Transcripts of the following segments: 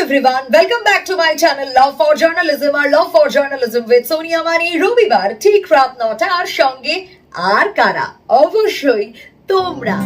everyone, welcome back to my channel Love for Journalism or Love for Journalism with Sonia Mani রবিবার ঠিক রাত নটার সঙ্গে আর কারা অবশ্যই তোমরা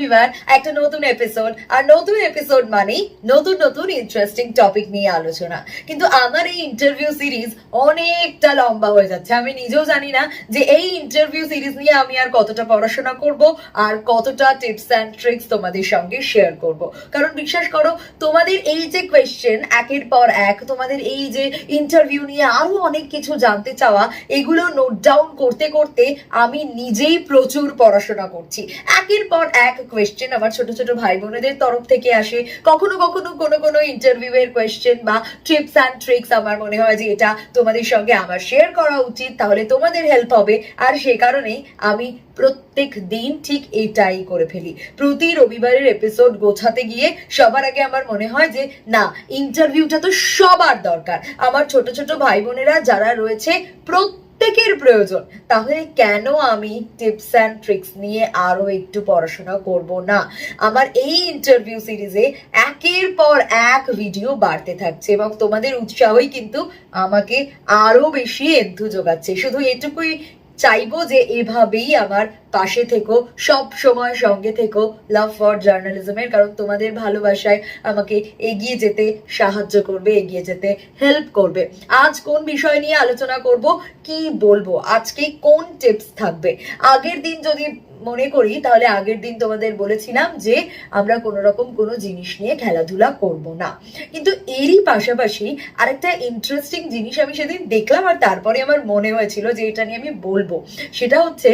রবিবার একটা নতুন এপিসোড আর নতুন এপিসোড মানেই নতুন নতুন ইন্টারেস্টিং টপিক নিয়ে আলোচনা। কিন্তু আমার এই ইন্টারভিউ সিরিজ অনেকটা লম্বা হয়ে যাচ্ছে। আমি নিজেও জানি না যে এই ইন্টারভিউ সিরিজ নিয়ে আমি আর কতটা পড়াশোনা করব আর কতটা টিপস অ্যান্ড ট্রিক্স তোমাদের সঙ্গে শেয়ার করব। কারণ বিশ্বাস করো, তোমাদের এই যে কোয়েশ্চেন একের পর এক, তোমাদের এই যে ইন্টারভিউ নিয়ে আরও অনেক কিছু জানতে চাওয়া, এগুলো নোট ডাউন করতে করতে আমি নিজেই প্রচুর পড়াশোনা করছি। একের পর এক কোয়েশ্চেন আমার ছোট ছোট ভাই বোনেদের তরফ থেকে আসে। কখনো কখনো কোনো কোনো ইন্টারভিউ এর কোয়েশ্চেন বা টিপস অ্যান্ড ট্রিক্স আমার মনে হয় যে এটা তোমাদের সঙ্গে আমার শেয়ার করা উচিত, তাহলে তোমাদের হেল্প হবে। আর সে কারণেই আমি প্রত্যেক দিন ঠিক এটাই করে ফেলি। প্রতি রবিবারের এপিসোড গোছাতে গিয়ে সবার আগে আমার মনে হয় যে, না ইন্টারভিউটা তো সবার দরকার। আমার ছোট ছোট ভাই বোনেরা যারা রয়েছে প্রত্যেকের প্রয়োজন। তাহলে কেন আমি টিপস অ্যান্ড ট্রিক্স নিয়ে আরও একটু পড়াশোনা করব না? আমার এই ইন্টারভিউ সিরিজে একের পর এক ভিডিও বাড়তে থাকছে এবং তোমাদের উৎসাহই কিন্তু আমাকে আরও বেশি এদ্ধু যোগাচ্ছে। শুধু এটুকুই চাইব যে এভাবেই আমার পাশে থেকো, সব সময় সঙ্গে থেকো লাভ ফর জার্নালিজমের কারণ তোমাদের ভালোবাসায় আমাকে এগিয়ে যেতে সাহায্য করবে, এগিয়ে যেতে হেল্প করবে। আজ কোন বিষয় নিয়ে আলোচনা করব? কি বলব? আজকে কোন টিপস থাকবে? আগের দিন যদি মনে করি, তাহলে আগের দিন তোমাদের বলেছিলাম যে আমরা কোনো রকম কোনো জিনিস নিয়ে খেলাধুলা করব না। কিন্তু এরই পাশাপাশি আরেকটা ইন্টারেস্টিং জিনিস আমি সেদিন দেখলাম আর তারপরে আমার মনে হয়েছিল যে এটা নিয়ে আমি বলব। সেটা হচ্ছে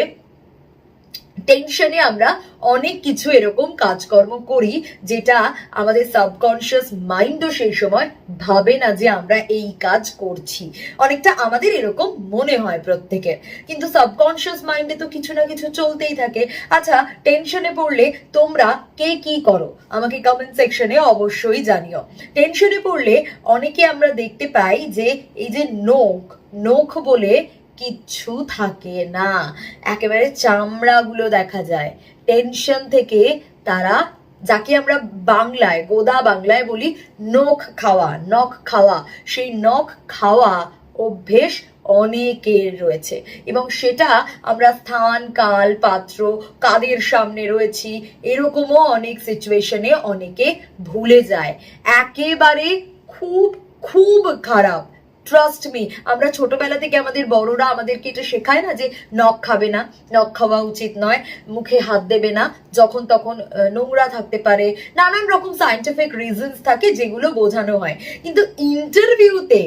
টেনশনে আমরা অনেক কিছু এরকম কাজকর্ম করি, যেটা আমাদের সাবকনশিয়াস মাইন্ডও সেই সময় ভাবে না যে আমরা এই কাজ করছি। অনেকটা আমাদের এরকম মনে হয় প্রত্যেকের কিন্তু সাবকনশিয়াস মাইন্ডে তো কিছু না কিছু চলতেই থাকে। আচ্ছা টেনশনে পড়লে তোমরা কে কি করো? আমাকে কমেন্ট সেকশনে অবশ্যই জানিও। টেনশনে পড়লে অনেকে আমরা দেখতে পাই যে, এই যে নোখ নোখ বলে কিচ্ছু থাকে না। একেবারে চামড়াগুলো দেখা যায়। টেনশন থেকে তারা, যাকে আমরা বাংলায়, গোদা বাংলায় বলি নখ খাওয়া নখ খাওয়া। সেই নখ খাওয়া অভ্যেস অনেকের রয়েছে। এবং সেটা আমরা স্থান, কাল, পাত্র, কাদের সামনে রয়েছি, এরকমও অনেক সিচুয়েশনে অনেকে ভুলে যায়। একেবারে খুব খুব খারাপ। ট্রাস্ট মি আমরা ছোটবেলা থেকে আমাদের বড়রা আমাদেরকে এটা শেখায় না যে নখ খাবে না, নখ খাওয়া উচিত নয়, মুখে হাত দেবে না, যখন তখন নোংরা থাকতে পারে, নানান রকম সায়েন্টিফিক রিজনস থাকে যেগুলো বোঝানো হয়। কিন্তু ইন্টারভিউতে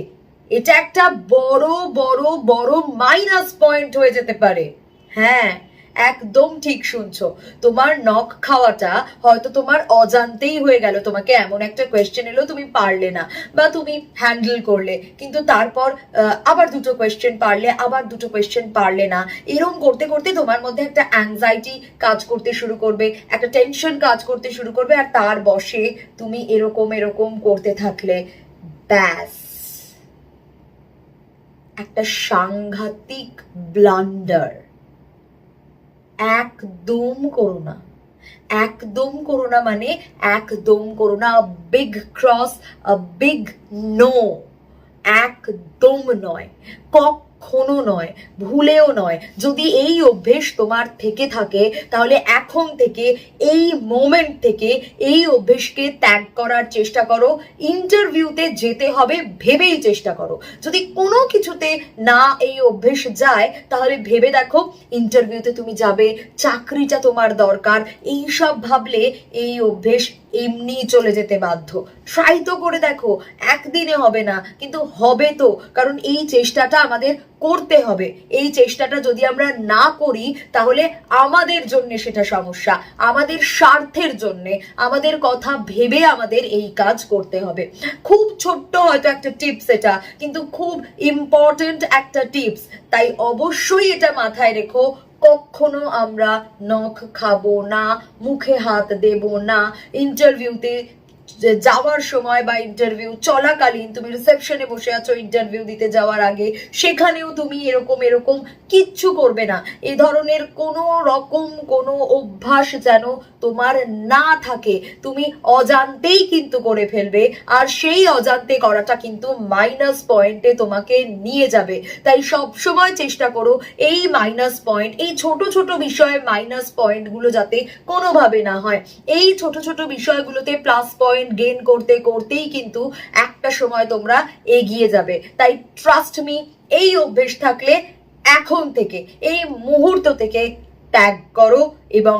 এটা একটা বড় বড় বড় মাইনাস পয়েন্ট হয়ে যেতে পারে। হ্যাঁ। একদম ঠিক শুনছো। তোমার নখ খাওয়াটা হয়তো তোমার অজান্তেই হয়ে গেল। তোমাকে এমন একটা কোয়েশ্চেন এলো, তুমি পারলে না বা তুমি হ্যান্ডেল করলে। কিন্তু তারপর আবার দুটো কোয়েশ্চেন পারলে, আবার দুটো কোয়েশ্চেন পারলে না। এরকম করতে করতে তোমার মধ্যে একটা অ্যাংজাইটি কাজ করতে শুরু করবে, একটা টেনশন কাজ করতে শুরু করবে আর তার বসে তুমি এরকম এরকম করতে থাকলে। ব্যাস। একটা সাংঘাতিক ব্লান্ডার একদম করো না একদম করো না মানে একদম করো না বিগ ক্রস বিগ নো একদম নয়। কখনো নয়, ভুলেও নয়। যদি এই অভ্যেস তোমার থেকে থাকে, তাহলে এখন থেকে, এই মোমেন্ট থেকে এই অভ্যেসকে ত্যাগ করার চেষ্টা করো। ইন্টারভিউতে যেতে হবে ভেবেই চেষ্টা করো। যদি কোনো কিছুতে না এই অভ্যেস যায়, তাহলে ভেবে দেখো ইন্টারভিউতে তুমি যাবে, চাকরিটা তোমার দরকার। এই সব ভাবলে এই অভ্যেস এমনি চলে যেতে বাধ্য। ট্রাই তো করে দেখো, একদিনে হবে না, কিন্তু হবে তো, কারণ এই চেষ্টাটা আমাদের করতে হবে। এই চেষ্টাটা যদি আমরা না করি, তাহলে আমাদের জন্য সেটা সমস্যা, আমাদের স্বার্থের জন্য, আমাদের কথা ভেবে আমাদের এই কাজ করতে হবে। খুব ছোট্ট হয়তো একটা টিপস এটা, কিন্তু খুব ইম্পর্টেন্ট একটা টিপস। তাই অবশ্যই এটা মাথায় রেখো কখনো আমরা নখ খাব না মুখে হাত দেব না। ইন্টারভিউতে যাওয়ার সময় বা ইন্টারভিউ চলাকালীন তুমি রিসেপশনে বসে আছো ইন্টারভিউ দিতে যাওয়ার আগে, সেখানেও তুমি এরকম এরকম কিচ্ছু করবে না। এ ধরনের কোনো রকম, কোনো অভ্যাস যেন তোমার না থাকে। তুমি অজান্তেই কিন্তু করে ফেলবে, আর সেই অজান্তে করাটা কিন্তু মাইনাস পয়েন্টে তোমাকে নিয়ে যাবে। তাই সব সময় চেষ্টা করো এই মাইনাস পয়েন্ট এই ছোট ছোট বিষয়ে মাইনাস পয়েন্টগুলো যাতে কোনোভাবে না হয়। এই ছোট ছোট বিষয়গুলোতে প্লাস পয়েন্ট গেইন করতে, করতেই কিন্তু একটা সময় তোমরা এগিয়ে যাবে। তাই ট্রাস্ট মি এই অভ্যেস থাকলে এখন থেকে, এই মুহূর্ত থেকে ত্যাগ করো এবং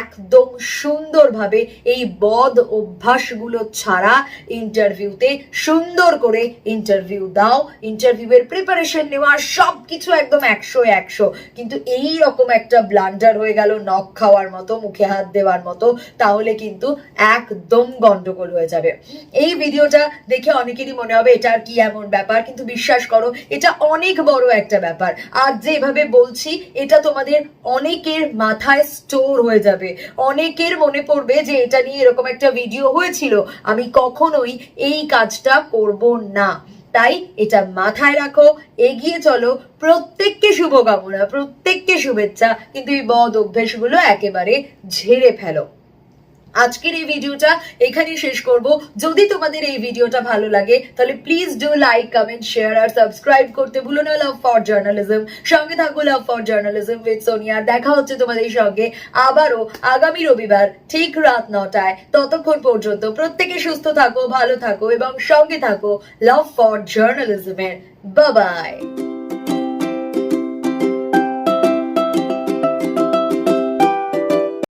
একদম সুন্দরভাবে এই বদ অভ্যাসগুলো ছাড়া ইন্টারভিউতে সুন্দর করে ইন্টারভিউ দাও। ইন্টারভিউয়ের প্রিপারেশন নেওয়া সব কিছু একদম একশো একশো। কিন্তু এই রকম একটা ব্লান্ডার হয়ে গেল নখ খাওয়ার মতো, মুখে হাত দেওয়ার মতো, তাহলে কিন্তু একদম গন্ডগোল হয়ে যাবে। এই ভিডিওটা দেখে অনেকেরই মনে হবে, এটা আর কি এমন ব্যাপার? কিন্তু বিশ্বাস করো, এটা অনেক বড় একটা ব্যাপার। আর যেভাবে বলছি, এটা তোমাদের অনেকের মাথায় স্টোর হয়ে যাবে। অনেকের মনে পড়বে যে এটা নিয়ে এরকম একটা ভিডিও হয়েছিল। আমি কখনোই এই কাজটা করব না। তাই এটা মাথায় রাখো, এগিয়ে চলো। প্রত্যেককে শুভকামনা, প্রত্যেককে শুভেচ্ছা। কিন্তু এই বদ অভ্যেসগুলো একেবারে ঝেড়ে ফেলো। আজকের এই ভিডিওটা এখানেই শেষ করব। যদি তোমাদের এই ভিডিওটা ভালো লাগে, তাহলে please do like comment share R subscribe করতে ভুলো না। লাভ ফর জার্নালিজম সঙ্গে থাকব love for journalism with Sonia দেখা হচ্ছে তোমাদের সঙ্গে আবারও আগামী রবিবার ঠিক রাত নটায়। ততক্ষণ পর্যন্ত প্রত্যেকে সুস্থ থাকো, ভালো থাকো এবং সঙ্গে থাকো লাভ ফর জার্নালিজমের বাবাই